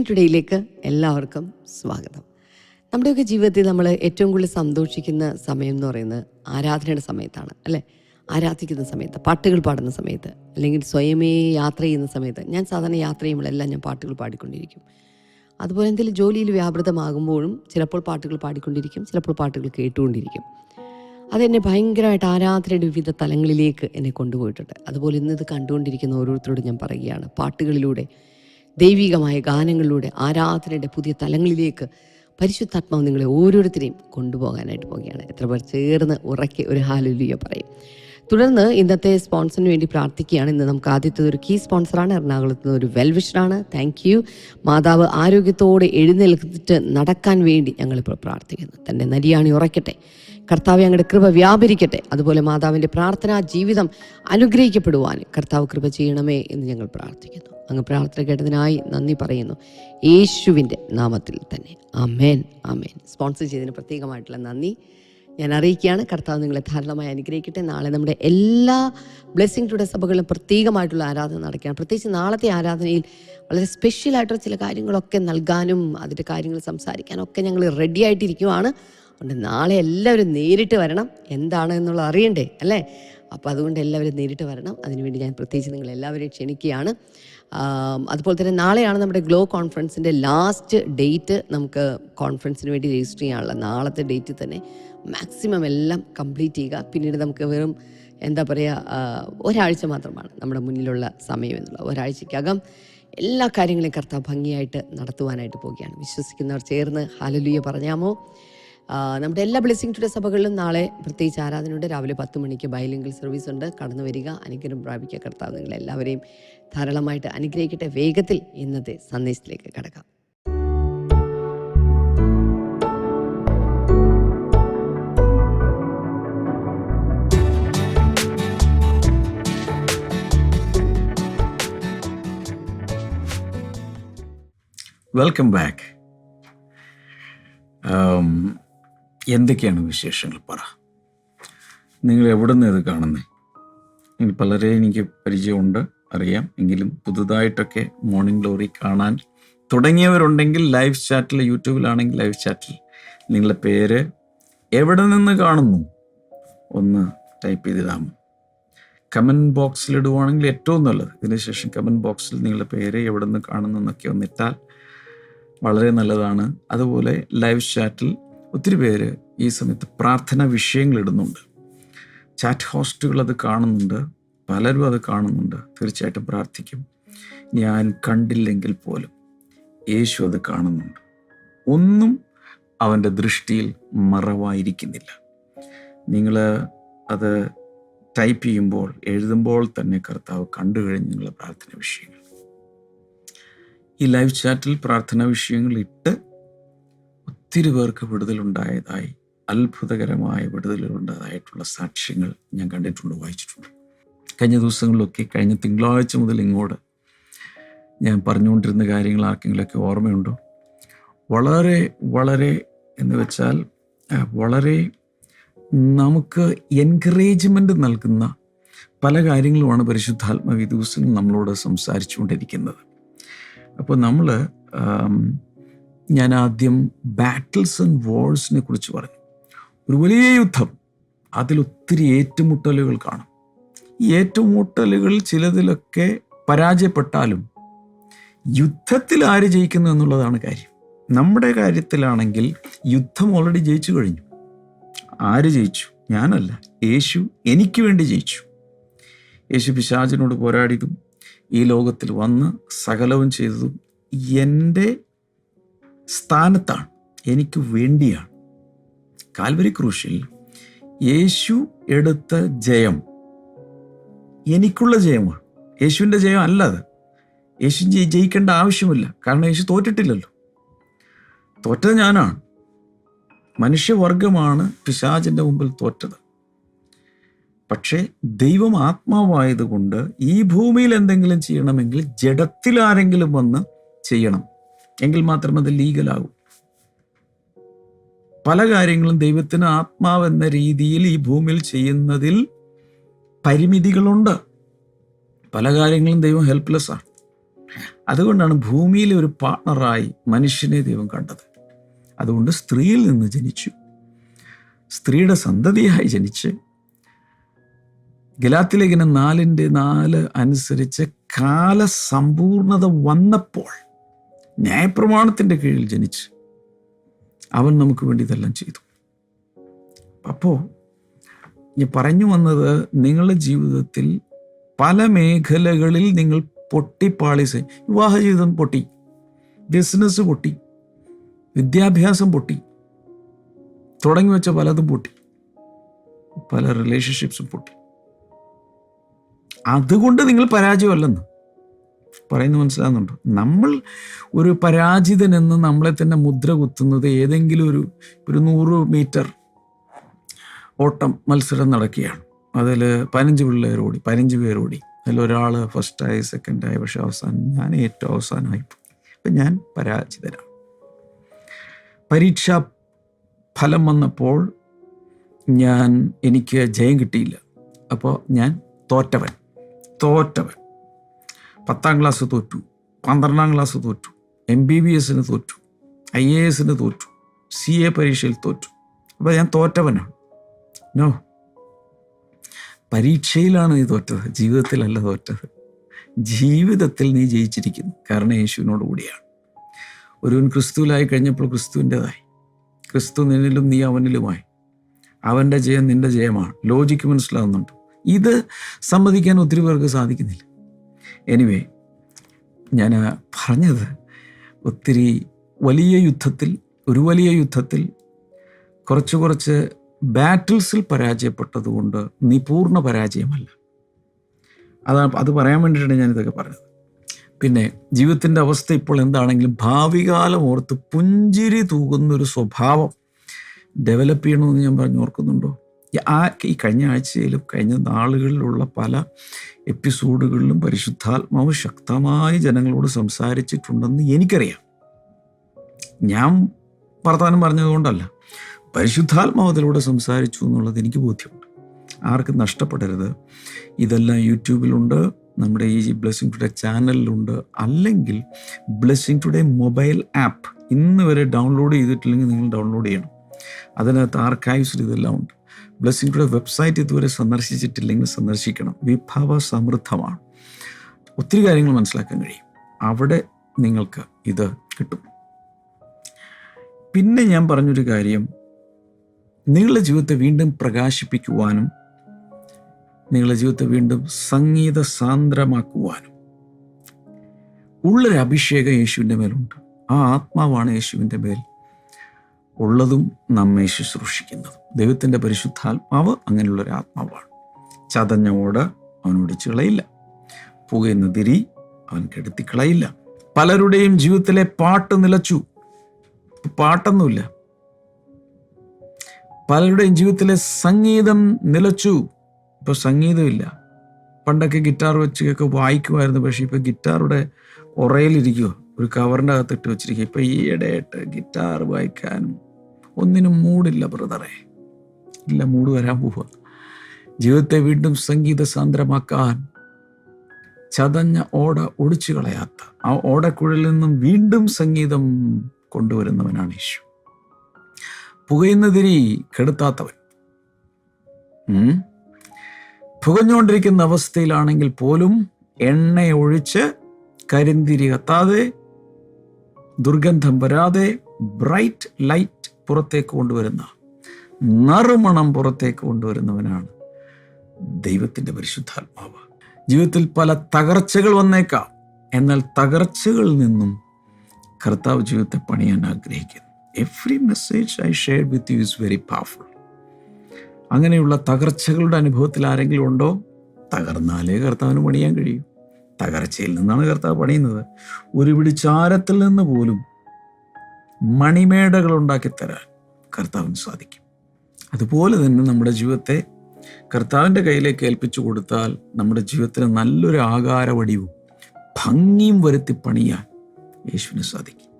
Blessing ടുഡേയിലേക്ക് എല്ലാവർക്കും സ്വാഗതം. നമ്മുടെയൊക്കെ ജീവിതത്തിൽ നമ്മൾ ഏറ്റവും കൂടുതൽ സന്തോഷിക്കുന്ന സമയം എന്ന് പറയുന്നത് ആരാധനയുടെ സമയത്താണ് അല്ലേ? ആരാധിക്കുന്ന സമയത്ത് പാട്ടുകൾ പാടുന്ന സമയത്ത് അല്ലെങ്കിൽ സ്വയമേ യാത്ര ചെയ്യുന്ന സമയത്ത്. ഞാൻ സാധാരണ യാത്ര ചെയ്യുമ്പോഴെല്ലാം ഞാൻ പാട്ടുകൾ പാടിക്കൊണ്ടിരിക്കും. അതുപോലെ എന്തെങ്കിലും ജോലിയിൽ വ്യാപൃതമാകുമ്പോഴും ചിലപ്പോൾ പാട്ടുകൾ പാടിക്കൊണ്ടിരിക്കും ചിലപ്പോൾ പാട്ടുകൾ കേട്ടുകൊണ്ടിരിക്കും. അതെന്നെ ഭയങ്കരമായിട്ട് ആരാധനയുടെ വിവിധ തലങ്ങളിലേക്ക് എന്നെ കൊണ്ടുപോയിട്ടുണ്ട്. അതുപോലെ ഇന്ന് ഇത് കണ്ടുകൊണ്ടിരിക്കുന്ന ഓരോരുത്തരോട് ഞാൻ പറയുകയാണ് പാട്ടുകളിലൂടെ ദൈവികമായ ഗാനങ്ങളിലൂടെ ആരാധനയുടെ പുതിയ തലങ്ങളിലേക്ക് പരിശുദ്ധാത്മാവ് നിങ്ങളെ ഓരോരുത്തരെയും കൊണ്ടുപോകാനായിട്ട് പോവുകയാണ്. എത്ര പേർ ചേർന്ന് ഉറക്കെ ഒരു ഹാലുലിയ പറയും. തുടർന്ന് ഇന്നത്തെ സ്പോൺസറിന് വേണ്ടി പ്രാർത്ഥിക്കുകയാണ്. ഇന്ന് നമുക്ക് ആദ്യത്തെ ഒരു കീ സ്പോൺസറാണ് എറണാകുളത്ത് നിന്ന് ഒരു വെൽവിഷറാണ് താങ്ക് യു മാതാവ് ആരോഗ്യത്തോടെ എഴുന്നേൽക്കിട്ട് നടക്കാൻ വേണ്ടി ഞങ്ങളിപ്പോൾ പ്രാർത്ഥിക്കുന്നു. തന്റെ നരിയാണി ഉറയ്ക്കട്ടെ കർത്താവ് ഞങ്ങളുടെ കൃപ വ്യാപരിക്കട്ടെ. അതുപോലെ മാതാവിന്റെ പ്രാർത്ഥനാ ജീവിതം അനുഗ്രഹിക്കപ്പെടുവാൻ കർത്താവ് കൃപ ചെയ്യണമേ എന്ന് ഞങ്ങൾ പ്രാർത്ഥിക്കുന്നു. അങ്ങ് പ്രാർത്ഥന കേട്ടതിനായി നന്ദി പറയുന്നു. യേശുവിന്റെ നാമത്തിൽ തന്നെ. അമേൻ അമേൻ സ്പോൺസർ ചെയ്തതിന് പ്രത്യേകമായിട്ടുള്ള നന്ദി. ഞാൻ അറിയിക്കുകയാണ് കർത്താവ് നിങ്ങളെ ധാരാളമായി അനുഗ്രഹിക്കട്ടെ. നാളെ നമ്മുടെ എല്ലാ ബ്ലെസ്സിങ് ടുഡേ സഭകളിലും പ്രത്യേകമായിട്ടുള്ള ആരാധന നടക്കുകയാണ്. പ്രത്യേകിച്ച് നാളത്തെ ആരാധനയിൽ വളരെ സ്പെഷ്യലായിട്ടുള്ള ചില കാര്യങ്ങളൊക്കെ നൽകാനും അതിന്റെ കാര്യങ്ങൾ സംസാരിക്കാനും ഒക്കെ ഞങ്ങൾ റെഡി ആയിട്ടിരിക്കുവാണ്. അതുകൊണ്ട് നാളെ എല്ലാവരും നേരിട്ട് വരണം. എന്താണ് എന്നുള്ളത് അറിയണ്ടേ അല്ലേ? അപ്പോൾ അതുകൊണ്ട് എല്ലാവരും നേരിട്ട് വരണം. അതിനുവേണ്ടി ഞാൻ പ്രത്യേകിച്ച് നിങ്ങൾ എല്ലാവരെയും ക്ഷണിക്കുകയാണ്. അതുപോലെ തന്നെ നാളെയാണ് നമ്മുടെ ഗ്ലോ കോൺഫറൻസിന്റെ ലാസ്റ്റ് ഡേറ്റ് നമുക്ക് കോൺഫറൻസിന് വേണ്ടി രജിസ്റ്റർ ചെയ്യാനുള്ള നാളത്തെ ഡേറ്റ് തന്നെ. മാക്സിമം എല്ലാം കംപ്ലീറ്റ് ചെയ്യുക. പിന്നീട് നമുക്ക് വെറും എന്താ പറയുക ഒരാഴ്ച മാത്രമാണ് നമ്മുടെ മുന്നിലുള്ള സമയം എന്നുള്ളത് ഒരാഴ്ചയ്ക്കകം എല്ലാ കാര്യങ്ങളും കർത്താവ് ഭംഗിയായിട്ട് നടത്തുവാനായിട്ട് പോവുകയാണ്. വിശ്വസിക്കുന്നവർ ചേർന്ന് ഹാലലുയ പറഞ്ഞാമോ? നമ്മുടെ എല്ലാ ബ്ലെസ്സിംഗ് ടുഡേ സഭകളിലും നാളെ പ്രത്യേകിച്ച് ആരാധനയുണ്ട്. രാവിലെ പത്ത് മണിക്ക് ബൈലിംഗിൾ സർവീസ് ഉണ്ട്. കടന്നു വരിക അനുഗ്രഹം പ്രാപിക്കുക കർത്താവ് നിങ്ങൾ എല്ലാവരെയും ധാരാളമായിട്ട് അനുഗ്രഹിക്കട്ടെ. വേഗത്തിൽ ഇന്നത്തെ സന്ദേശത്തിലേക്ക് കടക്കാം. വെൽക്കം ബാക്ക് എന്തൊക്കെയാണ് വിശേഷങ്ങൾ? പറ. നിങ്ങൾ എവിടെ നിന്ന് ഇത് കാണുന്നത് നിങ്ങൾ പലരെ എനിക്ക് പരിചയമുണ്ട് അറിയാം. എങ്കിലും പുതുതായിട്ടൊക്കെ മോർണിംഗ് ഗ്ലോറി കാണാൻ തുടങ്ങിയവരുണ്ടെങ്കിൽ ലൈവ് ചാറ്റിൽ യൂട്യൂബിലാണെങ്കിൽ ലൈവ് ചാറ്റിൽ നിങ്ങളുടെ പേര് എവിടെ നിന്ന് കാണുന്നു? ഒന്ന് ടൈപ്പ് ചെയ്തിടാമോ? കമന്റ് ബോക്സിൽ ഇടുവാണെങ്കിൽ ഏറ്റവും നല്ലത്. ഇതിനുശേഷം കമന്റ് ബോക്സിൽ നിങ്ങളുടെ പേര് എവിടെ നിന്ന് കാണുന്നു എന്നൊക്കെ വന്നിട്ടാൽ വളരെ നല്ലതാണ്. അതുപോലെ ലൈവ് ചാറ്റിൽ ഒത്തിരി പേര് ഈ സമയത്ത് പ്രാർത്ഥന വിഷയങ്ങൾ ഇടുന്നുണ്ട്. ചാറ്റ് ഹോസ്റ്റുകൾ അത് കാണുന്നുണ്ട്. പലരും അത് കാണുന്നുണ്ട്. തീർച്ചയായിട്ടും പ്രാർത്ഥിക്കും. ഞാൻ കണ്ടില്ലെങ്കിൽ പോലും യേശു അത് കാണുന്നുണ്ട്. ഒന്നും അവന്റെ ദൃഷ്ടിയിൽ മറവായിരിക്കുന്നില്ല. നിങ്ങൾ അത് ടൈപ്പ് ചെയ്യുമ്പോൾ എഴുതുമ്പോൾ തന്നെ കർത്താവ് കണ്ടു കഴിഞ്ഞ് നിങ്ങളുടെ പ്രാർത്ഥന വിഷയങ്ങൾ. ഈ ലൈവ് ചാറ്റിൽ പ്രാർത്ഥന വിഷയങ്ങൾ ഇട്ട് ഒത്തിരി പേർക്ക് വിടുതലുണ്ടായതായി അത്ഭുതകരമായ വിടുതലുണ്ടായതായിട്ടുള്ള സാക്ഷ്യങ്ങൾ ഞാൻ കണ്ടിട്ടുണ്ട് വായിച്ചിട്ടുണ്ട്. കഴിഞ്ഞ ദിവസങ്ങളിലൊക്കെ കഴിഞ്ഞ തിങ്കളാഴ്ച മുതൽ ഇങ്ങോട്ട് ഞാൻ പറഞ്ഞുകൊണ്ടിരുന്ന കാര്യങ്ങൾ ആർക്കെങ്കിലുമൊക്കെ ഓർമ്മയുണ്ടോ? വളരെ വളരെ എന്ന് വെച്ചാൽ വളരെ നമുക്ക് എൻകറേജ്മെന്റ് നൽകുന്ന പല കാര്യങ്ങളുമാണ് പരിശുദ്ധാത്മാവ് ഈ ദിവസം നമ്മളോട് സംസാരിച്ചുകൊണ്ടിരിക്കുന്നത്. അപ്പോൾ നമ്മൾ ഞാൻ ആദ്യം ബാറ്റിൽസ് ആൻഡ് വേഴ്സിനെ കുറിച്ച് പറഞ്ഞു. ഒരു വലിയ യുദ്ധം. അതിൽ ഒത്തിരി ഏറ്റുമുട്ടലുകൾ കാണും. ഈ ഏറ്റുമുട്ടലുകൾ ചിലതിലൊക്കെ പരാജയപ്പെട്ടാലും യുദ്ധത്തിൽ ആര് ജയിക്കുന്നു എന്നുള്ളതാണ് കാര്യം. നമ്മുടെ കാര്യത്തിലാണെങ്കിൽ യുദ്ധം ഓൾറെഡി ജയിച്ചു കഴിഞ്ഞു. ആര് ജയിച്ചു? ഞാനല്ല. യേശു എനിക്ക് വേണ്ടി ജയിച്ചു. യേശു പിശാചിനോട് പോരാടിയതും ഈ ലോകത്തിൽ വന്ന് സകലവും ചെയ്തതും എന്റെ സ്ഥാനത്താണ്. എനിക്ക് വേണ്ടിയാണ്. കാൽവരി ക്രൂശിൽ യേശു എടുത്ത ജയം എനിക്കുള്ള ജയമാണ്. യേശുവിന്റെ ജയം അല്ല അത്. യേശു ജയി- ജയിക്കേണ്ട ആവശ്യമില്ല. കാരണം യേശു തോറ്റിട്ടില്ലല്ലോ. തോറ്റത് ഞാനാണ്. മനുഷ്യവർഗമാണ് പിശാചിന്റെ മുമ്പിൽ തോറ്റത്. പക്ഷേ ദൈവം ആത്മാവായതുകൊണ്ട് ഈ ഭൂമിയിൽ എന്തെങ്കിലും ചെയ്യണമെങ്കിൽ ജഡത്തിലാരെങ്കിലും വന്ന് ചെയ്യണം. എങ്കിൽ മാത്രം അത് ലീഗലാകൂ. പല കാര്യങ്ങളും ദൈവത്തിന് ആത്മാവെന്ന രീതിയിൽ ഈ ഭൂമിയിൽ ചെയ്യുന്നതിൽ പരിമിതികളുണ്ട്. പല കാര്യങ്ങളും ദൈവം ഹെൽപ്ലെസ് ആണ്. അതുകൊണ്ടാണ് ഭൂമിയിലെ ഒരു പാർട്ണറായി മനുഷ്യനെ ദൈവം കണ്ടത്. അതുകൊണ്ട് സ്ത്രീയിൽ നിന്ന് ജനിച്ചു. സ്ത്രീയുടെ സന്തതിയായി ജനിച്ച് ഗലാത്തിലേഖനം നാലിന്റെ നാല് അനുസരിച്ച് കാലസമ്പൂർണത വന്നപ്പോൾ ന്യായപ്രമാണത്തിന്റെ കീഴിൽ ജനിച്ച് അവൻ നമുക്ക് വേണ്ടി ഇതെല്ലാം ചെയ്തു. അപ്പോൾ ഞാൻ പറഞ്ഞു വന്നത് നിങ്ങളുടെ ജീവിതത്തിൽ പല മേഖലകളിൽ നിങ്ങൾ പൊട്ടിപ്പാളിസ് വിവാഹ ജീവിതം പൊട്ടി ബിസിനസ് പൊട്ടി വിദ്യാഭ്യാസം പൊട്ടി തുടങ്ങി വെച്ച പലതും പൊട്ടി പല റിലേഷൻഷിപ്സും പൊട്ടി. അതുകൊണ്ട് നിങ്ങൾ പരാജയമല്ലെന്ന്. പറയുന്നത് മനസ്സിലാകുന്നുണ്ടോ നമ്മൾ ഒരു പരാജിതനെന്ന് നമ്മളെ തന്നെ മുദ്ര കുത്തുന്നത് ഏതെങ്കിലും ഒരു ഒരു നൂറ് മീറ്റർ ഓട്ടം മത്സരം നടക്കുകയാണ്. അതിൽ പതിനഞ്ച് പിള്ളേർ ഓടി പതിനഞ്ച് പേർ ഓടി. അതിൽ ഒരാൾ ഫസ്റ്റായി സെക്കൻഡായി പക്ഷെ അവസാനം ഞാൻ ഏറ്റവും അവസാനമായി അപ്പം ഞാൻ പരാജിതനാണ്. പരീക്ഷാ ഫലം വന്നപ്പോൾ ഞാൻ എനിക്ക് ജയം കിട്ടിയില്ല. അപ്പോൾ ഞാൻ തോറ്റവൻ തോറ്റവൻ. പത്താം ക്ലാസ് തോറ്റു പന്ത്രണ്ടാം ക്ലാസ് തോറ്റു എം ബി ബി എസിന് തോറ്റു ഐ എ എസിന് തോറ്റു സി എ പരീക്ഷയിൽ തോറ്റു. അപ്പോൾ ഞാൻ തോറ്റവനാണ് നോ. പരീക്ഷയിലാണ് നീ തോറ്റത് ജീവിതത്തിലല്ല തോറ്റത്. ജീവിതത്തിൽ നീ ജയിച്ചിരിക്കുന്നു. കാരണം യേശുവിനോട് കൂടിയാണ്. ഒരുവൻ ക്രിസ്തുവിലായി കഴിഞ്ഞപ്പോൾ ക്രിസ്തുവിന്റെതായി. ക്രിസ്തു നിന്നിലും നീ അവനിലുമായി. അവന്റെ ജയം നിന്റെ ജയമാണ്. ലോജിക്ക് മനസ്സിലാവുന്നുണ്ട്. ഇത് സമ്മതിക്കാൻ ഒത്തിരി പേർക്ക് സാധിക്കുന്നില്ല. എനിവേ ഞാൻ പറഞ്ഞത് ഒത്തിരി വലിയ യുദ്ധത്തിൽ ഒരു വലിയ യുദ്ധത്തിൽ കുറച്ച് കുറച്ച് ബാറ്റിൽസിൽ പരാജയപ്പെട്ടതുകൊണ്ട് നീ പൂർണ പരാജയമല്ല. അതാണ് അത് പറയാൻ വേണ്ടിയിട്ടാണ് ഞാനിതൊക്കെ പറഞ്ഞത്. പിന്നെ ജീവിതത്തിന്റെ അവസ്ഥ ഇപ്പോൾ എന്താണെങ്കിലും ഭാവികാലം ഓർത്ത് പുഞ്ചിരി തൂകുന്നൊരു സ്വഭാവം ഡെവലപ്പ് ചെയ്യണമെന്ന് ഞാൻ പറഞ്ഞു ഓർക്കുന്നുണ്ടോ? ആ ഈ കഴിഞ്ഞ ആഴ്ചയിലും കഴിഞ്ഞ നാളുകളിലുള്ള പല എപ്പിസോഡുകളിലും പരിശുദ്ധാത്മാവ് ശക്തമായി ജനങ്ങളോട് സംസാരിച്ചിട്ടുണ്ടെന്ന് എനിക്കറിയാം. ഞാൻ വർത്തമാനം പറഞ്ഞതുകൊണ്ടല്ല പരിശുദ്ധാത്മാവത്തിലൂടെ സംസാരിച്ചു എന്നുള്ളത് എനിക്ക് ബോധ്യമുണ്ട്. ആർക്കും നഷ്ടപ്പെടരുത്. ഇതെല്ലാം യൂട്യൂബിലുണ്ട് നമ്മുടെ ഈ ബ്ലെസ്സിങ് ടുഡേ ചാനലിലുണ്ട്. അല്ലെങ്കിൽ ബ്ലെസ്സിങ് ടുഡേ മൊബൈൽ ആപ്പ് ഇന്ന് വരെ ഡൗൺലോഡ് ചെയ്തിട്ടില്ലെങ്കിൽ നിങ്ങൾ ഡൗൺലോഡ് ചെയ്യണം. അതിനകത്ത് ആർക്കൈവ്സിൽ ഇതെല്ലാം ഉണ്ട്. ബ്ലെസ്സിങ് ടുഡേ വെബ്സൈറ്റ് ഇതുവരെ സന്ദർശിച്ചിട്ടില്ലെങ്കിൽ സന്ദർശിക്കണം. വിഭവ സമൃദ്ധമാണ് ഒത്തിരി കാര്യങ്ങൾ മനസ്സിലാക്കാൻ കഴിയും. അവിടെ നിങ്ങൾക്ക് ഇത് കിട്ടും. പിന്നെ ഞാൻ പറഞ്ഞൊരു കാര്യം. നിങ്ങളുടെ ജീവിതത്തെ വീണ്ടും പ്രകാശിപ്പിക്കുവാനും നിങ്ങളുടെ ജീവിതത്തെ വീണ്ടും സംഗീത സാന്ദ്രമാക്കുവാനും ഉള്ളൊരു അഭിഷേകം യേശുവിന്റെ മേലുണ്ട്. ആ ആത്മാവാണ് യേശുവിന്റെ മേൽ ഉള്ളതും നമ്മെ ശുശ്രൂഷിക്കുന്നതും. ദൈവത്തിന്റെ പരിശുദ്ധാത്മാവ് അങ്ങനെയുള്ള ഒരു ആത്മാവാണ്. ചതഞ്ഞ ഓട് അവൻ ഒടിച്ചു കളയില്ല പുകയുന്ന തിരി അവൻ കെടുത്തിക്കളയില്ല. പലരുടെയും ജീവിതത്തിലെ പാട്ട് നിലച്ചു. പാട്ടൊന്നുമില്ല. പലരുടെയും ജീവിതത്തിലെ സംഗീതം നിലച്ചു. ഇപ്പോൾ സംഗീതമില്ല. പണ്ടൊക്കെ ഗിറ്റാർ വെച്ചൊക്കെ വായിക്കുമായിരുന്നു പക്ഷേ ഇപ്പോൾ ഗിറ്റാറുടെ ഉറയിലിരിക്കുക ഒരു കവറിന്റെ അകത്തിട്ട് വെച്ചിരിക്കുക ഇപ്പം ഈയിടെയായിട്ട് ഗിറ്റാർ വായിക്കാനും ഒന്നിനും മൂടില്ല ബ്രദറെ. ഇല്ല മൂട് വരാൻ പോവുക. ജീവിതത്തെ വീണ്ടും സംഗീത സാന്ദ്രമാക്കാൻ ചതഞ്ഞ ഓട ഒടിച്ചു കളയാത്ത ആ ഓടക്കുഴലിൽ നിന്നും വീണ്ടും സംഗീതം കൊണ്ടുവരുന്നവനാണ് യേശു. പുകയുന്നതിരി കെടുത്താത്തവൻ. പുകഞ്ഞുകൊണ്ടിരിക്കുന്ന അവസ്ഥയിലാണെങ്കിൽ പോലും എണ്ണ ഒഴിച്ച് കരിന്തിരി കത്താതെ ദുർഗന്ധം വരാതെ ബ്രൈറ്റ് ലൈറ്റ് പുറത്തേക്ക് കൊണ്ടുവരുന്ന നറുമണം പുറത്തേക്ക് കൊണ്ടുവരുന്നവനാണ് ദൈവത്തിന്റെ പരിശുദ്ധാത്മാവ്. ജീവിതത്തിൽ പല തകർച്ചകൾ വന്നേക്കാം. എന്നാൽ തകർച്ചകളിൽ നിന്നും കർത്താവ് ജീവിതത്തെ പണിയാൻ ആഗ്രഹിക്കുന്നു. Every message I share with you is very powerful അങ്ങനെയുള്ള തകർച്ചകളുടെ അനുഭവത്തിൽ ആരെങ്കിലും ഉണ്ടോ? തകർന്നാലേ കർത്താവിന് പണിയാൻ കഴിയൂ. തകർച്ചയിൽ നിന്നാണ് കർത്താവ് പണിയുന്നത്. ഒരു പിടിച്ചാരത്തിൽ നിന്ന് പോലും മണിമേടകൾ ഉണ്ടാക്കി തരാൻ കർത്താവിന് സാധിക്കും. അതുപോലെ തന്നെ നമ്മുടെ ജീവിതത്തെ കർത്താവിന്റെ കയ്യിലേക്ക് ഏൽപ്പിച്ചു കൊടുത്താൽ നമ്മുടെ ജീവിതത്തിന് നല്ലൊരു ആകാരവടിവും ഭംഗിയും വരുത്തി പണിയാൻ യേശുവിന് സാധിക്കും.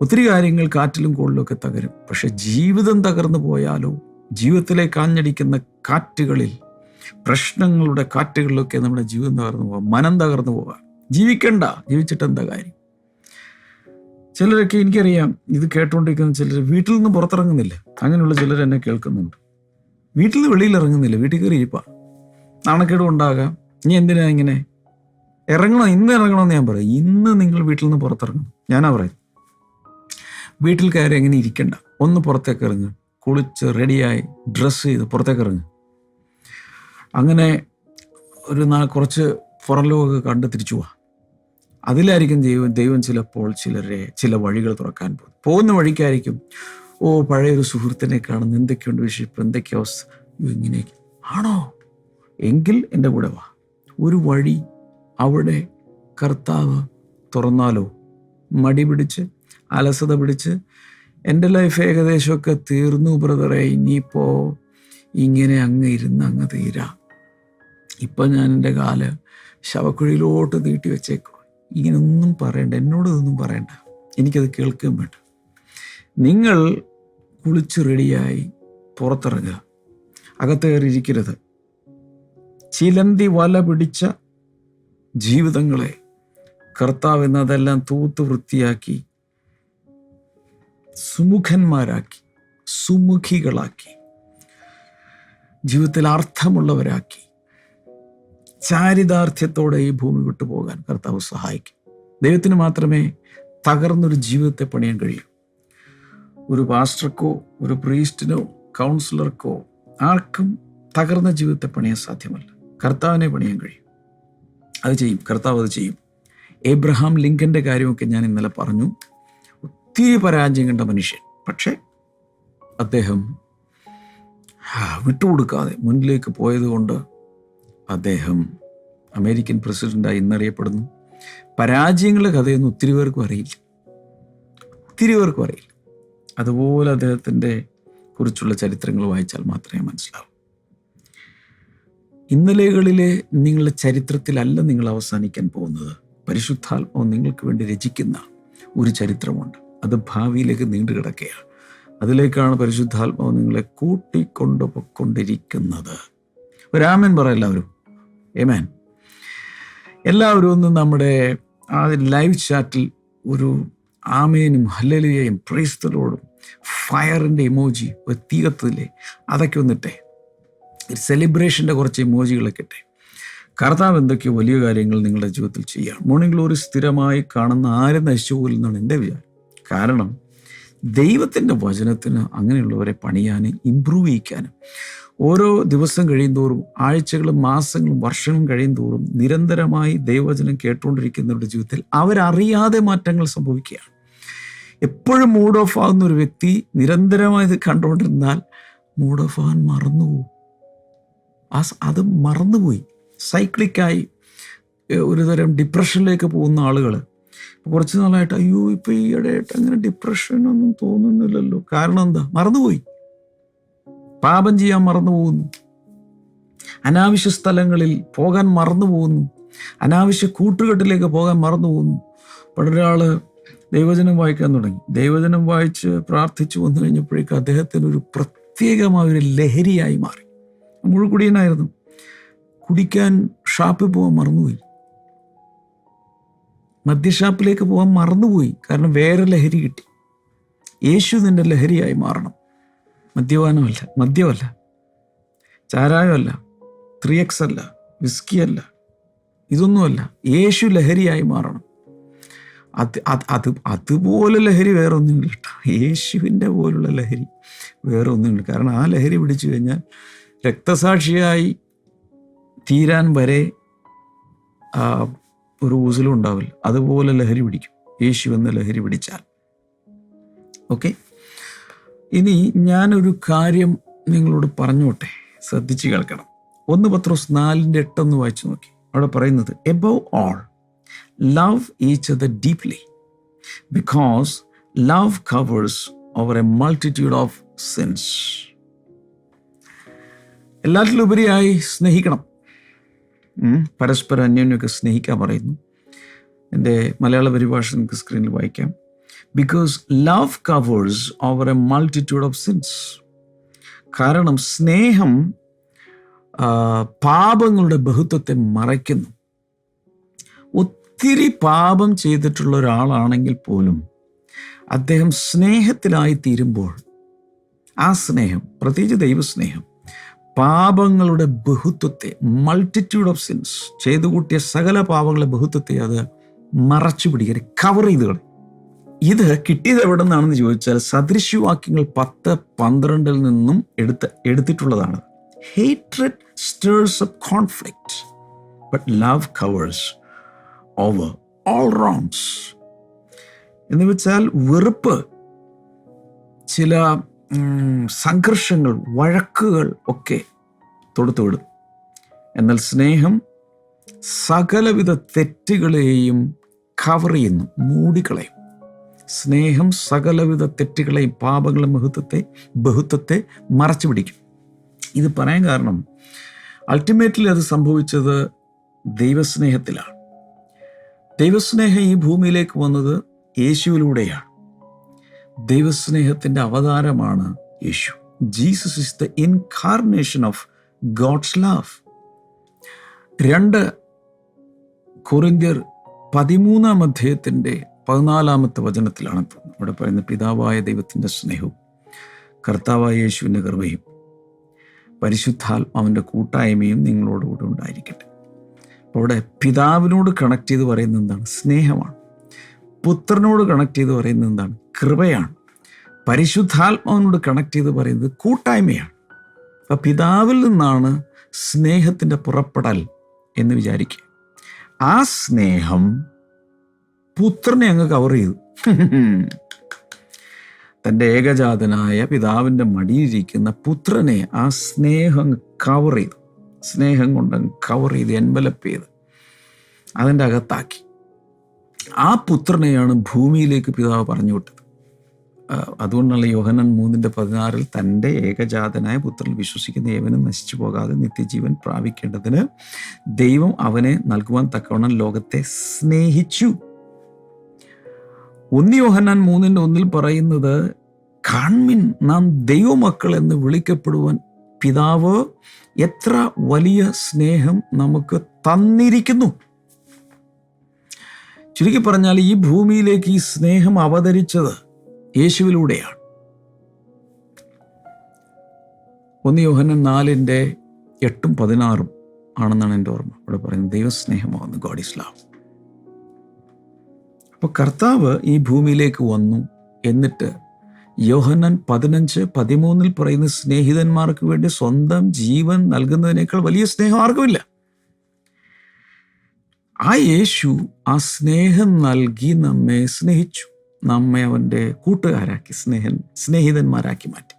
ഒത്തിരി കാര്യങ്ങൾ കാറ്റിലും കോളിലും തകരും. പക്ഷെ ജീവിതം തകർന്നു പോയാലോ ജീവിതത്തിലെ കാഞ്ഞടിക്കുന്ന കാറ്റുകളിൽ പ്രശ്നങ്ങളുടെ കാറ്റുകളിലൊക്കെ നമ്മുടെ ജീവിതം തകർന്നു പോകാം മനം തകർന്നു പോകാം. ജീവിക്കണ്ട ജീവിച്ചിട്ട് എന്താ കാര്യം? ചിലരൊക്കെ എനിക്കറിയാം ഇത് കേട്ടുകൊണ്ടിരിക്കുന്ന ചിലർ വീട്ടിൽ നിന്ന് പുറത്തിറങ്ങുന്നില്ല. അങ്ങനെയുള്ള ചിലർ എന്നെ കേൾക്കുന്നുണ്ട്. വീട്ടിൽ നിന്ന് വെളിയിൽ ഇറങ്ങുന്നില്ല. വീട്ടിൽ കയറി ഇരിപ്പാ. നാണക്കേടും ഉണ്ടാകാം. ഇനി എന്തിനാ ഇങ്ങനെ? ഇറങ്ങണം? ഇന്ന് ഇറങ്ങണമെന്ന് ഞാൻ പറയും. ഇന്ന് നിങ്ങൾ വീട്ടിൽ നിന്ന് പുറത്തിറങ്ങണം. ഞാനാ പറയും വീട്ടിൽ കയറി എങ്ങനെ ഇരിക്കണ്ട. ഒന്ന് പുറത്തേക്ക് ഇറങ്ങ്. കുളിച്ച് റെഡിയായി ഡ്രസ്സ് ചെയ്ത് പുറത്തേക്ക് ഇറങ്ങ്. അങ്ങനെ ഒരു നാ കുറച്ച് പുറം ലോകമൊക്കെ കണ്ട് തിരിച്ചു പോവാ. അതിലായിരിക്കും ദൈവം ദൈവം ചിലപ്പോൾ ചിലരെ ചില വഴികൾ തുറക്കാൻ പോകും. പോകുന്ന വഴിക്കായിരിക്കും ഓ പഴയൊരു സുഹൃത്തിനെ കാണുന്നു എന്തൊക്കെയുണ്ട് വിഷയം എന്തൊക്കെ അവസ്ഥ? ഇങ്ങനെ ആണോ? എങ്കിൽ എന്റെ കൂടെ വാ. ഒരു വഴി അവിടെ കർത്താവ് തുറന്നാലോ? മടി പിടിച്ച് അലസത പിടിച്ച് എന്റെ ലൈഫ് ഏകദേശമൊക്കെ തീർന്നു ബ്രദറെ ഇനിയിപ്പോ ഇങ്ങനെ അങ്ങ് ഇരുന്ന് അങ്ങ് തീരാ. ഇപ്പം ഞാൻ എന്റെ കാൽ ശവക്കുഴിയിലോട്ട് നീട്ടി വെച്ചേക്കോ ഇങ്ങനൊന്നും പറയണ്ട എന്നോട് ഇതൊന്നും പറയണ്ട. എനിക്കത് കേൾക്കുകയും വേണ്ട. നിങ്ങൾ കുളിച്ച് റെഡിയായി പുറത്തിറങ്ങുക. അകത്ത് കയറിയിരിക്കരുത്. ചിലന്തി വല പിടിച്ച ജീവിതങ്ങളെ കർത്താവ് എന്നതെല്ലാം തൂത്ത് വൃത്തിയാക്കി സുമുഖന്മാരാക്കി സുമുഖികളാക്കി ജീവിതത്തിൽ അർത്ഥമുള്ളവരാക്കി ചാരിതാർത്ഥ്യത്തോടെ ഈ ഭൂമി വിട്ടു പോകാൻ കർത്താവ് സഹായിക്കും. ദൈവത്തിന് മാത്രമേ തകർന്നൊരു ജീവിതത്തെ പണിയാൻ കഴിയൂ. ഒരു പാസ്റ്റർക്കോ ഒരു പ്രീസ്റ്റിനോ കൗൺസിലർക്കോ ആർക്കും തകർന്ന ജീവിതത്തെ പണിയാൻ സാധ്യമല്ല. കർത്താവിനെ പണിയാൻ കഴിയും. അത് ചെയ്യും. കർത്താവ് അത് ചെയ്യും. ഏബ്രഹാം ലിങ്കന്റെ കാര്യമൊക്കെ ഞാൻ ഇന്നലെ പറഞ്ഞു. ഒത്തിരി പരാജയം കണ്ട മനുഷ്യൻ. പക്ഷേ അദ്ദേഹം വിട്ടുകൊടുക്കാതെ മുന്നിലേക്ക് പോയതുകൊണ്ട് അദ്ദേഹം അമേരിക്കൻ പ്രസിഡന്റായി ഇന്നറിയപ്പെടുന്നു. പരാജയങ്ങളുടെ കഥയൊന്നും ഒത്തിരി പേർക്കും അറിയില്ല. ഒത്തിരി പേർക്കും അറിയില്ല. അതുപോലെ അദ്ദേഹത്തിന്റെ കുറിച്ചുള്ള ചരിത്രങ്ങൾ വായിച്ചാൽ മാത്രമേ മനസ്സിലാവൂ. ഇന്നലെകളിലെ നിങ്ങളുടെ ചരിത്രത്തിലല്ല നിങ്ങൾ അവസാനിക്കാൻ പോകുന്നത്. പരിശുദ്ധാത്മാവ് നിങ്ങൾക്ക് വേണ്ടി രചിക്കുന്ന ഒരു ചരിത്രമുണ്ട്. അത് ഭാവിയിലേക്ക് നീണ്ടു കിടക്കുകയാണ്. അതിലേക്കാണ് പരിശുദ്ധാത്മാവ് നിങ്ങളെ കൂട്ടിക്കൊണ്ടു പൊക്കൊണ്ടിരിക്കുന്നത്. ഒരാമൻ പറ എല്ലാവരും. ഏമാൻ എല്ലാവരും ഒന്ന് നമ്മുടെ ആ ലൈവ് ചാറ്റിൽ ഒരു ആമേനും ഹല്ലലിയെയും പ്രൈസ്തലോടും ഫയറിന്റെ ഇമോജി ഒരു തീകത്തില്ലേ അതൊക്കെ ഒന്നിട്ടെ. ഒരു സെലിബ്രേഷന്റെ കുറച്ച് ഇമോജികളൊക്കെ ഇട്ടെ. കർത്താവ് എന്തൊക്കെയോ വലിയ കാര്യങ്ങൾ നിങ്ങളുടെ ജീവിതത്തിൽ ചെയ്യുകയാണ് മോർണിംഗ് ഗ്ലോറി സ്ഥിരമായി കാണുന്ന ആരും നശിച്ചു പോലെന്നാണ് എന്റെ വിചാരം. കാരണം ദൈവത്തിന്റെ വചനത്തിന് അങ്ങനെയുള്ളവരെ പണിയാനും ഇമ്പ്രൂവ് ചെയ്യിക്കാനും ഓരോ ദിവസം കഴിയുന്തോറും ആഴ്ചകളും മാസങ്ങളും വർഷങ്ങളും കഴിയുന്തോറും നിരന്തരമായി ദൈവവചനം കേട്ടുകൊണ്ടിരിക്കുന്നവരുടെ ജീവിതത്തിൽ അവരറിയാതെ മാറ്റങ്ങൾ സംഭവിക്കുകയാണ്. എപ്പോഴും മൂഡ് ഓഫ് ആകുന്ന ഒരു വ്യക്തി നിരന്തരമായി ഇത് കണ്ടുകൊണ്ടിരുന്നാൽ മൂഡ് ഓഫ് ആകാൻ മറന്നുപോകും അത് മറന്നുപോയി. സൈക്ലിക്കായി ഒരു തരം ഡിപ്രഷനിലേക്ക് പോകുന്ന ആളുകൾ കുറച്ച് നാളായിട്ട് അയ്യോ ഇപ്പൊ ഈ ഇടയായിട്ട് അങ്ങനെ ഡിപ്രഷനൊന്നും തോന്നുന്നില്ലല്ലോ. കാരണം എന്താ? മറന്നുപോയി. പാപം ചെയ്യാൻ മറന്നു പോകുന്നു. അനാവശ്യ സ്ഥലങ്ങളിൽ പോകാൻ മറന്നു പോകുന്നു. അനാവശ്യ കൂട്ടുകെട്ടിലേക്ക് പോകാൻ മറന്നു പോകുന്നു. പണ്ടൊരാൾ ദൈവജനം വായിക്കാൻ തുടങ്ങി. ദൈവജനം വായിച്ച് പ്രാർത്ഥിച്ചു വന്നു കഴിഞ്ഞപ്പോഴേക്കും അദ്ദേഹത്തിന് ഒരു പ്രത്യേകമായ ഒരു ലഹരിയായി മാറി. മുഴുകുടിയനായിരുന്നു കുടിക്കാൻ ഷാപ്പിൽ പോകാൻ മറന്നുപോയി. മദ്യഷാപ്പിലേക്ക് പോകാൻ മറന്നുപോയി. കാരണം വേറെ ലഹരി കിട്ടി. യേശു നിന്റെ ലഹരിയായി മാറണം. മദ്യപാനമല്ല മദ്യമല്ല. ചാരായമല്ല ത്രീ എക്സ് അല്ല വിസ്കി അല്ല ഇതൊന്നുമല്ല യേശു ലഹരിയായി മാറണം. അത് അത് അത് അതുപോലെ ലഹരി വേറെ ഒന്നുമില്ല യേശുവിന്റെ പോലുള്ള ലഹരി വേറെ ഒന്നുമില്ല കാരണം ആ ലഹരി പിടിച്ചു കഴിഞ്ഞാൽ രക്തസാക്ഷിയായി തീരാൻ വരെ ഒരു ഊസലും ഉണ്ടാവില്ല. അതുപോലെ ലഹരി പിടിക്കും. യേശു എന്ന ലഹരി പിടിച്ചാൽ. ഓക്കെ? ഇനി ഞാനൊരു കാര്യം നിങ്ങളോട് പറഞ്ഞോട്ടെ? ശ്രദ്ധിച്ചു കേൾക്കണം. ഒന്ന് പത്രോസ് നാലിന്റെ എട്ടൊന്ന് വായിച്ചു നോക്കി. അവിടെ പറയുന്നത് above all love each other deeply because love covers over a multitude of sins എല്ലാറ്റിലും ഉപരിയായി സ്നേഹിക്കണം പരസ്പരം അന്യോന്യമൊക്കെ സ്നേഹിക്കാൻ പറയുന്നു. എന്റെ മലയാള പരിഭാഷ നിങ്ങൾക്ക് സ്ക്രീനിൽ വായിക്കാം. Because love covers over a multitude of sins കാരണം സ്നേഹം പാപങ്ങളുടെ ബഹുത്വത്തെ മറയ്ക്കുന്നു. ഒത്തിരി പാപം ചെയ്തിട്ടുള്ള ഒരാളാണെങ്കിൽ പോലും അദ്ദേഹം സ്നേഹത്തിലായി തീരുമ്പോൾ ആ സ്നേഹം പ്രത്യേകിച്ച് ദൈവസ്നേഹം പാപങ്ങളുടെ ബഹുത്വത്തെ മൾട്ടിറ്റ്യൂഡ് ഓഫ് സിൻസ് ചെയ്തു കൂട്ടിയ സകല പാപങ്ങളുടെ ബഹുത്വത്തെ അത് മറച്ചു പിടിക്കരുത് കവർ ചെയ്ത് ഇത് കിട്ടിയത് എവിടെ നിന്നാണെന്ന് ചോദിച്ചാൽ സദൃശ്യവാക്യങ്ങൾ പത്ത് പന്ത്രണ്ടിൽ നിന്നും എടുത്ത് എടുത്തിട്ടുള്ളതാണ്. Hatred stirs of conflict but love covers over all wrongs എന്ന് വെച്ചാൽ വെറുപ്പ് ചില സംഘർഷങ്ങൾ വഴക്കുകൾ ഒക്കെ തൊടുത്തുവിടും എന്നാൽ സ്നേഹം സകലവിധ തെറ്റുകളെയും കവർ ചെയ്യുന്നു മൂടിക്കളയും. സ്നേഹം സകലവിധ തെറ്റുകളെയും പാപങ്ങളെ മഹത്വത്തെ ബഹുത്വത്തെ മറച്ചു പിടിക്കും. ഇത് പറയാൻ കാരണം അൾട്ടിമേറ്റ്ലി അത് സംഭവിച്ചത് ദൈവസ്നേഹത്തിലാണ്. ദൈവസ്നേഹം ഈ ഭൂമിയിലേക്ക് വന്നത് യേശുവിലൂടെയാണ്. ദൈവസ്നേഹത്തിന്റെ അവതാരമാണ് യേശു. Jesus is the incarnation of God's love രണ്ട് കൊറിന്ത്യർ പതിമൂന്നാം അധ്യായത്തിന്റെ പതിനാലാമത്തെ വചനത്തിലാണ് ഇവിടെ പറയുന്നത് പിതാവായ ദൈവത്തിന്റെ സ്നേഹവും കർത്താവായ യേശുവിന്റെ കൃപയും പരിശുദ്ധാത്മാവിന്റെ കൂട്ടായ്മയും നിങ്ങളോടുകൂടെ ഉണ്ടായിരിക്കട്ടെ. അപ്പോൾ അവിടെ പിതാവിനോട് കണക്ട് ചെയ്ത് പറയുന്നത് എന്താണ്? സ്നേഹമാണ്. പുത്രനോട് കണക്ട് ചെയ്ത് പറയുന്നത് എന്താണ്? കൃപയാണ്. പരിശുദ്ധാത്മാവിനോട് കണക്ട് ചെയ്ത് പറയുന്നത് കൂട്ടായ്മയാണ്. അപ്പം പിതാവിൽ നിന്നാണ് സ്നേഹത്തിന്റെ പുറപ്പെടൽ എന്ന് വിചാരിക്കുക. ആ സ്നേഹം പുത്രനെ അങ്ങ് കവർ ചെയ്തു. തന്റെ ഏകജാതനായ പിതാവിന്റെ മടിയിലിരിക്കുന്ന പുത്രനെ ആ സ്നേഹം കവർ ചെയ്തു. സ്നേഹം കൊണ്ട് കവർ ചെയ്ത് എൻവലപ്പ് ചെയ്ത് അതിന്റെ അകത്താക്കി. ആ പുത്രനെയാണ് ഭൂമിയിലേക്ക് പിതാവ് പറഞ്ഞു വിട്ടത്. അതുകൊണ്ടാണ് യോഹനൻ മൂന്നിന്റെ പതിനാറിൽ തന്റെ ഏകജാതനായ പുത്രൻ വിശ്വസിക്കുന്ന ഏവനും നശിച്ചു പോകാതെ നിത്യജീവൻ പ്രാപിക്കേണ്ടതിന് ദൈവം അവനെ നൽകുവാൻ തക്കവണ്ണം ലോകത്തെ സ്നേഹിച്ചു. ഒന്ന് യോഹന്നാൻ മൂന്നിന്റെ ഒന്നിൽ പറയുന്നത് കാൺമിൻ നാം ദൈവമക്കൾ എന്ന് വിളിക്കപ്പെടുവാൻ പിതാവ് എത്ര വലിയ സ്നേഹം നമുക്ക് തന്നിരിക്കുന്നു. ചുരുക്കി പറഞ്ഞാൽ ഈ ഭൂമിയിലേക്ക് ഈ സ്നേഹം അവതരിച്ചത് യേശുവിലൂടെയാണ്. ഒന്ന് യോഹന്നൻ നാലിന്റെ എട്ടും പതിനാറും ആണെന്നാണ് എന്റെ ഓർമ്മ. അവിടെ പറയുന്നത് ദൈവസ്നേഹമാകുന്നു. ഗോഡ് ഇസ് അപ്പോൾ കർത്താവ് ഈ ഭൂമിയിലേക്ക് വന്നു എന്നിട്ട് യോഹന്നൻ പതിനഞ്ച് പതിമൂന്നിൽ പറയുന്ന സ്നേഹിതന്മാർക്ക് വേണ്ടി സ്വന്തം ജീവൻ നൽകുന്നതിനേക്കാൾ വലിയ സ്നേഹം ആർക്കുമില്ല. ആ യേശു ആ സ്നേഹം നൽകി നമ്മെ സ്നേഹിച്ചു. നമ്മെ അവന്റെ കൂട്ടുകാരാക്കി സ്നേഹൻ സ്നേഹിതന്മാരാക്കി മാറ്റി.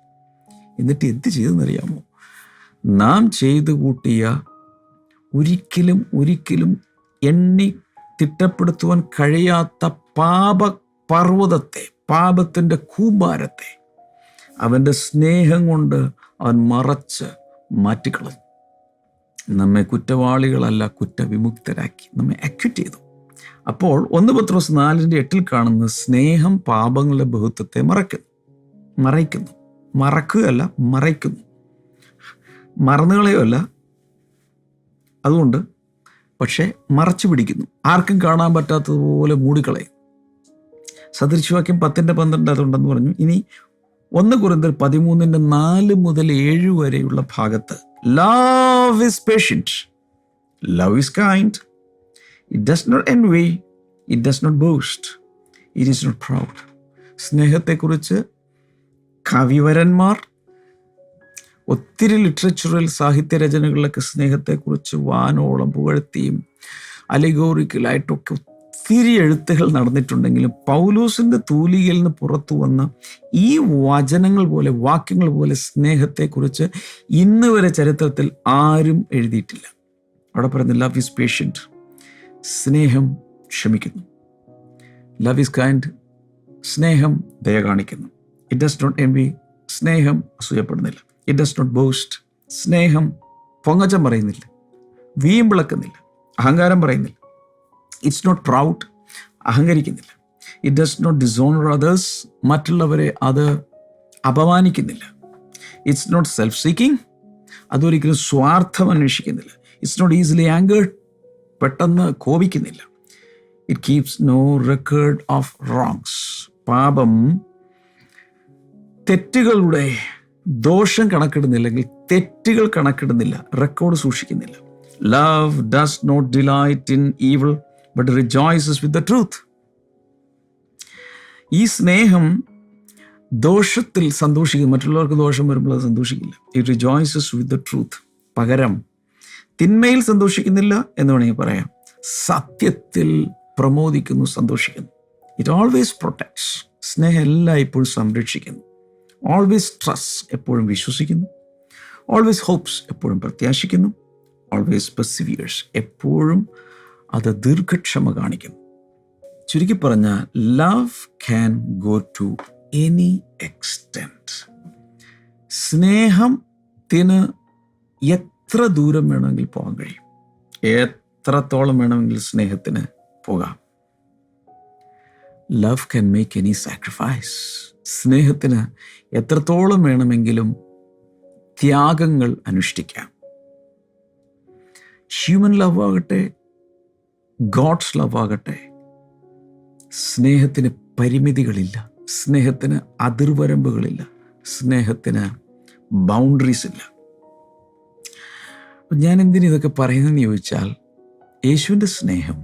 എന്നിട്ട് എന്ത് ചെയ്തെന്നറിയാമോ? നാം ചെയ്തു കൂട്ടിയ ഒരിക്കലും ഒരിക്കലും എണ്ണി തിട്ടപ്പെടുത്തുവാൻ കഴിയാത്ത പാപ പർവതത്തെ പാപത്തിന്റെ കൂമ്പാരത്തെ അവന്റെ സ്നേഹം കൊണ്ട് അവൻ മറച്ച് മാറ്റിക്കളഞ്ഞു. നമ്മെ കുറ്റവാളികളല്ല കുറ്റവിമുക്തരാക്കി നമ്മെ അക്വിറ്റ് ചെയ്തു. അപ്പോൾ ഒന്ന് പത്രോസ് നാലിന്റെ എട്ടിൽ കാണുന്ന സ്നേഹം പാപങ്ങളുടെ ബഹുത്വത്തെ മറയ്ക്കുന്നു. മറയ്ക്കുന്നു. മറക്കുകയല്ല മറയ്ക്കുന്നു. മറന്നുകളയുമല്ല. അതുകൊണ്ട് പക്ഷേ മറച്ചു പിടിക്കുന്നു. ആർക്കും കാണാൻ പറ്റാത്തതുപോലെ മൂടിക്കളയും. സദൃശവാക്യം പത്തിന്റെ പന്ത്രണ്ട് അതുണ്ടെന്ന് പറഞ്ഞു. ഇനി ഒന്ന് കുറിന്തൽ പതിമൂന്നിന്റെ നാല് മുതൽ ഏഴ് വരെയുള്ള ഭാഗത്ത് love is patient love is kind it does not envy it does not boast it is not proud സ്നേഹത്തെക്കുറിച്ച് കവിവരന്മാർ ഒത്തിരി ലിറ്ററേച്ചറൽ സാഹിത്യരചനകളിലൊക്കെ സ്നേഹത്തെക്കുറിച്ച് വാനോളം പുകഴ്ത്തിയും അലിഗോറിക്കലായിട്ടൊക്കെ ഒത്തിരി എഴുത്തുകൾ നടന്നിട്ടുണ്ടെങ്കിലും പൗലൂസിന്റെ തൂലികയിൽ നിന്ന് പുറത്തു വന്ന ഈ വചനങ്ങൾ പോലെ വാക്യങ്ങൾ പോലെ സ്നേഹത്തെക്കുറിച്ച് ഇന്ന് വരെ ചരിത്രത്തിൽ ആരും എഴുതിയിട്ടില്ല. അവിടെ പറയുന്നത് ലവ് ഇസ് പേഷ്യന്റ് സ്നേഹം ക്ഷമിക്കുന്നു. ലവ് ഇസ് കൈൻഡ് സ്നേഹം ദയ കാണിക്കുന്നു. It does not envy സ്നേഹം അസൂയപ്പെടുന്നില്ല. ഇറ്റ് ഡസ് നോട്ട് ബോസ്റ്റ് സ്നേഹം പൊങ്ങച്ചം പറയുന്നില്ല. വീം വിളക്കുന്നില്ല അഹങ്കാരം പറയുന്നില്ല. It's not proud അഹങ്കരിക്കുന്നില്ല. It does not dishonour others മറ്റുള്ളവരെ അത് അപമാനിക്കുന്നില്ല. ഇറ്റ്സ് നോട്ട് സെൽഫ് സീക്കിംഗ് അതൊരിക്കലും സ്വാർത്ഥം അന്വേഷിക്കുന്നില്ല. ഇറ്റ്സ് നോട്ട് ഈസിലി ആങ്കേർഡ് പെട്ടെന്ന് കോപിക്കുന്നില്ല. It keeps no record of wrongs പാപം തെറ്റുകളുടെ ദോഷം കണക്കിടുന്നില്ലെങ്കിൽ തെറ്റുകൾ കണക്കിടുന്നില്ല. Record സൂക്ഷിക്കുന്നില്ല. Love does not delight in evil but rejoices with the truth ഈ സ്നേഹം ദോഷത്തിൽ സന്തോഷിക്കുന്നു. മറ്റുള്ളവർക്ക് ദോഷം വരുമ്പോൾ അത് സന്തോഷിക്കില്ല. It rejoices with the truth പകരം തിന്മയിൽ സന്തോഷിക്കുന്നില്ല എന്ന് വേണമെങ്കിൽ പറയാം. സത്യത്തിൽ പ്രമോദിക്കുന്നു സന്തോഷിക്കുന്നു. ഇറ്റ് ഓൾവേസ് പ്രൊട്ടക്ട്സ് സ്നേഹം എല്ലായ്പ്പോഴും സംരക്ഷിക്കുന്നു. ഓൾവേസ് ട്രസ് എപ്പോഴും വിശ്വസിക്കുന്നു. ഓൾവേസ് ഹോപ്സ് എപ്പോഴും പ്രത്യാശിക്കുന്നു. ഓൾവേസ് പെർസിവിയേഴ്സ് എപ്പോഴും അത് ദീർഘക്ഷമ കാണിക്കുന്നു. ചുരുക്കി പറഞ്ഞാൽ love can go to any extent സ്നേഹത്തിന് എത്ര ദൂരം വേണമെങ്കിൽ പോകാൻ കഴിയും? എത്രത്തോളം വേണമെങ്കിൽ സ്നേഹത്തിന് പോകാം? Love can make any sacrifice സ്നേഹത്തിന് എത്രത്തോളം വേണമെങ്കിലും ത്യാഗങ്ങൾ അനുഷ്ഠിക്കാം. ഹ്യൂമൻ ലവ് ആകട്ടെ ഗോഡ്സ് ലവ് ആകട്ടെ സ്നേഹത്തിന് പരിമിതികളില്ല സ്നേഹത്തിന് അതിർവരമ്പുകളില്ല സ്നേഹത്തിന് ബൗണ്ടറീസ് ഇല്ല. ഞാൻ എന്തിനു ഇതൊക്കെ പറയുന്നതെന്ന് ചോദിച്ചാൽ യേശുവിന്റെ സ്നേഹം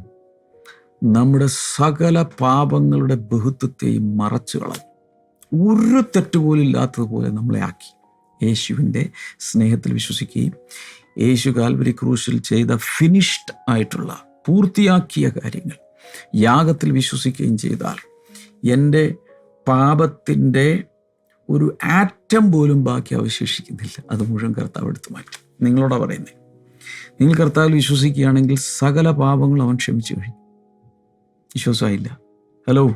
നമ്മുടെ സകല പാപങ്ങളുടെ ബഹുത്വത്തെയും മറച്ചു കളഞ്ഞു ഒരു തെറ്റുപോലും ഇല്ലാത്തതുപോലെ നമ്മളെ ആക്കി. യേശുവിന്റെ സ്നേഹത്തിൽ വിശ്വസിക്കുകയും യേശു കാൽവരി ക്രൂശിൽ ചെയ്ത ഫിനിഷ്ഡ് ആയിട്ടുള്ള പൂർത്തിയാക്കിയ കാര്യങ്ങൾ യാഗത്തിൽ വിശ്വസിക്കുകയും ചെയ്താൽ എന്റെ പാപത്തിന്റെ ഒരു ആറ്റം പോലും ബാക്കി അവശേഷിക്കുന്നില്ല. അത് മുഴുവൻ കർത്താവ് എടുത്തു മാറ്റി. നിങ്ങളോടാ പറയുന്നത് നിങ്ങൾ കർത്താവിൽ വിശ്വസിക്കുകയാണെങ്കിൽ സകല പാപങ്ങളും അവൻ ക്ഷമിച്ചു കഴിഞ്ഞു. വിശ്വാസമായില്ല. ഹലോ?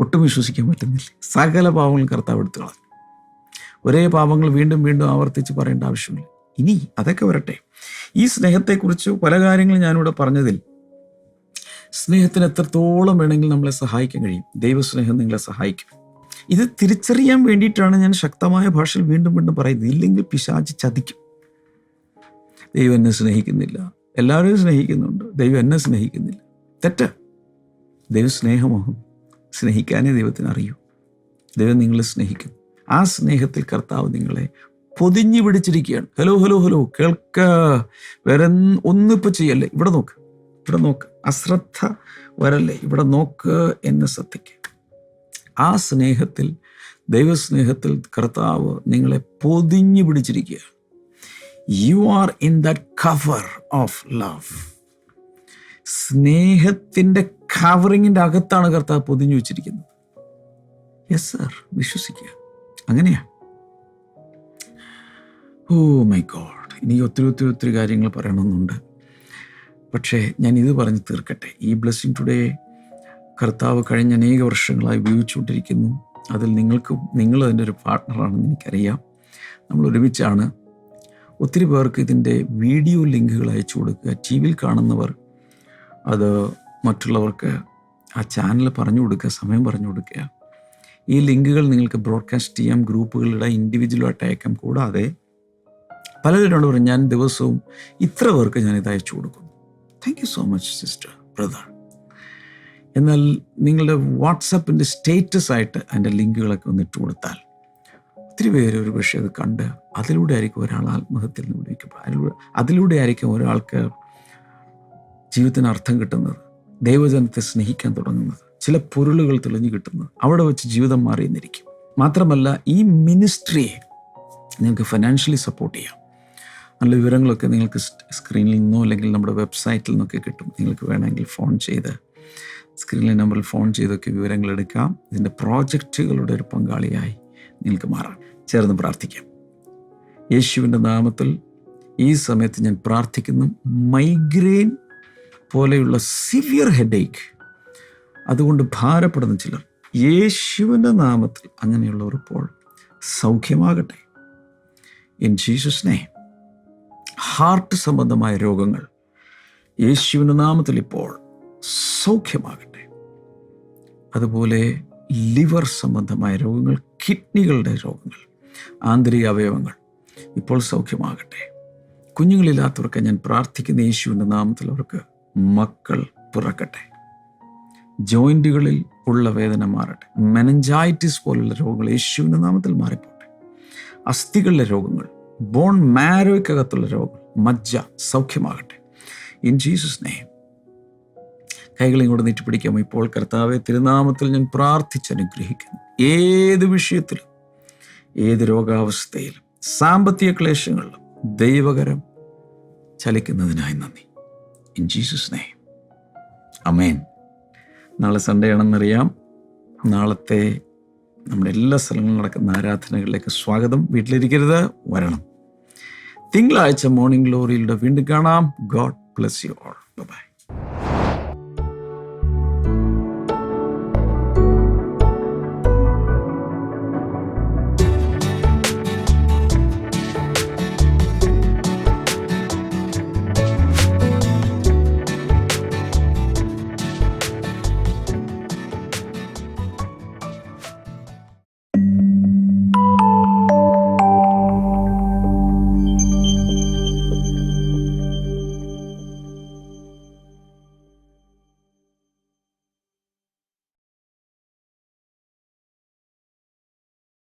ഒട്ടും വിശ്വസിക്കാൻ പറ്റുന്നില്ല. സകല പാപങ്ങളും കർത്താവ് എടുത്തു കളഞ്ഞു. ഒരേ പാപങ്ങൾ വീണ്ടും വീണ്ടും ആവർത്തിച്ച് പറയേണ്ട ആവശ്യമില്ല. ഇനി അതൊക്കെ വരട്ടെ. ഈ സ്നേഹത്തെക്കുറിച്ച് പല കാര്യങ്ങളും ഞാനിവിടെ പറഞ്ഞതിൽ സ്നേഹത്തിന് എത്രത്തോളം വേണമെങ്കിൽ നമ്മളെ സഹായിക്കാൻ കഴിയും. ദൈവസ്നേഹം നിങ്ങളെ സഹായിക്കും. ഇത് തിരിച്ചറിയാൻ വേണ്ടിയിട്ടാണ് ഞാൻ ശക്തമായ ഭാഷയിൽ വീണ്ടും വീണ്ടും പറയുന്നത്. ഇല്ലെങ്കിൽ പിശാചി ചതിക്കും. ദൈവം എന്നെ സ്നേഹിക്കുന്നില്ല. എല്ലാവരെയും സ്നേഹിക്കുന്നുണ്ട്. ദൈവം എന്നെ സ്നേഹിക്കുന്നില്ല. തെറ്റ്. ദൈവസ്നേഹമാകുന്നു സ്നേഹമാകും സ്നേഹിക്കാനേ ദൈവത്തിന് അറിയൂ. ദൈവം നിങ്ങളെ സ്നേഹിക്കും. ആ സ്നേഹത്തിൽ കർത്താവ് നിങ്ങളെ പൊതിഞ്ഞു പിടിച്ചിരിക്കുകയാണ്. ഹലോ ഹലോ ഹലോ കേൾക്ക. വേറെ ഒന്നിപ്പോൾ ചെയ്യല്ലേ? ഇവിടെ നോക്ക്. ഇവിടെ നോക്ക്. അശ്രദ്ധ വരല്ലേ? ഇവിടെ നോക്ക് എന്ന് ശ്രദ്ധിക്കുക ആ സ്നേഹത്തിൽ ദൈവസ്നേഹത്തിൽ കർത്താവ് നിങ്ങളെ പൊതിഞ്ഞു പിടിച്ചിരിക്കുക you are in that cover of love സ്നേഹത്തിന്റെ കവറിങ്ങിന്റെ അകത്താണ് കർത്താവ് പൊതിഞ്ഞു വെച്ചിരിക്കുന്നത്. യെസ് സർ വിശ്വസിക്കുക. അങ്ങനെയാ. ഓ മൈ ഗോഡ് ഇനി ഒത്തിരി ഒത്തിരി ഒത്തിരി കാര്യങ്ങൾ പറയണമെന്നുണ്ട്. പക്ഷേ ഞാൻ ഇത് പറഞ്ഞ് തീർക്കട്ടെ. ഈ ബ്ലെസ്സിങ് ടുഡേ കർത്താവ് കഴിഞ്ഞ അനേക വർഷങ്ങളായി ഉപയോഗിച്ചുകൊണ്ടിരിക്കുന്നു. അതിൽ നിങ്ങൾക്കും നിങ്ങൾ അതിന്റെ ഒരു പാർട്ട്ണറാണെന്ന് എനിക്കറിയാം. നമ്മൾ ഒരുമിച്ചാണ് ഒത്തിരി പേർക്ക് ഇതിന്റെ വീഡിയോ ലിങ്കുകൾ അയച്ചു കൊടുക്കുക. ടി വിയിൽ കാണുന്നവർ അത് മറ്റുള്ളവർക്ക് ആ ചാനൽ പറഞ്ഞു കൊടുക്കുക സമയം പറഞ്ഞു കൊടുക്കുക. ഈ ലിങ്കുകൾ നിങ്ങൾക്ക് ബ്രോഡ്കാസ്റ്റ് ചെയ്യാം ഗ്രൂപ്പുകളിടാം ഇൻഡിവിജ്വലായിട്ട് അയക്കാം. കൂടാതെ പലരോട് പറയും ഞാൻ ദിവസവും ഇത്ര പേർക്ക് ഞാൻ ഇത് അയച്ചു കൊടുക്കുന്നു. Thank you so much sister brother എന്നാൽ നിങ്ങളുടെ വാട്സപ്പിന്റെ സ്റ്റേറ്റസ് ആയിട്ട് അതിന്റെ ലിങ്കുകളൊക്കെ ഒന്ന് ഇട്ട് കൊടുത്താൽ ഒത്തിരി പേര് ഒരു പക്ഷേ അത് കണ്ട് അതിലൂടെ ആയിരിക്കും ഒരാൾ ആത്മഹത്യയിൽ നിന്ന് വിളിക്കുമ്പോൾ അതിലൂടെ അതിലൂടെ ആയിരിക്കും ഒരാൾക്ക് ജീവിതത്തിന് അർത്ഥം കിട്ടുന്നത്. ദൈവജനത്തെ സ്നേഹിക്കാൻ തുടങ്ങുന്നത് ചില പൊരുളുകൾ തെളിഞ്ഞു കിട്ടുന്നത് അവിടെ വെച്ച് ജീവിതം മാറിയെന്നിരിക്കും. മാത്രമല്ല ഈ മിനിസ്ട്രിയെ നിങ്ങൾക്ക് ഫിനാൻഷ്യലി സപ്പോർട്ട് ചെയ്യാം. നല്ല വിവരങ്ങളൊക്കെ നിങ്ങൾക്ക് സ്ക്രീനിൽ നിന്നോ അല്ലെങ്കിൽ നമ്മുടെ വെബ്സൈറ്റിൽ നിന്നൊക്കെ കിട്ടും. നിങ്ങൾക്ക് വേണമെങ്കിൽ ഫോൺ ചെയ്ത് സ്ക്രീനിലെ നമ്പറിൽ ഫോൺ ചെയ്തൊക്കെ വിവരങ്ങൾ എടുക്കാം. ഇതിന്റെ പ്രോജക്റ്റുകളുടെ ഒരു പങ്കാളിയായി നിങ്ങൾക്ക് മാറാം. ചേർന്ന് പ്രാർത്ഥിക്കാം. യേശുവിന്റെ നാമത്തിൽ ഈ സമയത്ത് ഞാൻ പ്രാർത്ഥിക്കുന്നു. മൈഗ്രെയിൻ പോലെയുള്ള സിവിയർ ഹെഡേക്ക് അതുകൊണ്ട് ഭാരപ്പെടുന്ന ചിലർ യേശുവിന്റെ നാമത്തിൽ അങ്ങനെയുള്ളവർ ഇപ്പോൾ സൗഖ്യമാകട്ടെ. ഇൻ ജീസസ് നെയ്മ് ഹാർട്ട് സംബന്ധമായ രോഗങ്ങൾ യേശുവിന്റെ നാമത്തിൽ ഇപ്പോൾ സൗഖ്യമാകട്ടെ. അതുപോലെ ലിവർ സംബന്ധമായ രോഗങ്ങൾ കിഡ്നികളുടെ രോഗങ്ങൾ ആന്തരിക അവയവങ്ങൾ ഇപ്പോൾ സൗഖ്യമാകട്ടെ. കുഞ്ഞുങ്ങളില്ലാത്തവർക്ക് ഞാൻ പ്രാർത്ഥിക്കുന്ന യേശുവിന്റെ നാമത്തിൽ അവർക്ക് മക്കൾ പിറക്കട്ടെ. ജോയിന്റുകളിൽ ഉള്ള വേദന മാറട്ടെ. മെനഞ്ചൈറ്റിസ് പോലുള്ള രോഗങ്ങൾ യേശുവിന്റെ നാമത്തിൽ മാറിപ്പോട്ടെ. അസ്ഥികളിലെ രോഗങ്ങൾ ബോൺ മാരോയ്ക്കകത്തുള്ള രോഗങ്ങൾ മജ്ജ സൗഖ്യമാകട്ടെ. ഇൻ ജീസസ് നെയ്മ് കൈകളെയും കൂടെ നീട്ടി പിടിക്കാം. ഇപ്പോൾ കർത്താവെ തിരുനാമത്തിൽ ഞാൻ പ്രാർത്ഥിച്ചനുഗ്രഹിക്കുന്നു ഏത് വിഷയത്തിലും ഏത് രോഗാവസ്ഥയിലും സാമ്പത്തിക ക്ലേശങ്ങളിലും ദൈവകരം ചലിക്കുന്നതിനായി നന്ദി. ഇൻ ജീസസ് നെയ്മ് അമേൻ നാളെ സൺഡേ ആണെന്നറിയാം. നാളത്തെ നമ്മുടെ എല്ലാ സ്ഥലങ്ങളിലും നടക്കുന്ന ആരാധനകളിലേക്ക് സ്വാഗതം. വീട്ടിലിരിക്കരുത് വരണം. തിങ്കളാഴ്ച മോർണിംഗ് ഗ്ലോറിയിലൂടെ വീണ്ടും കാണാം. God bless you all bye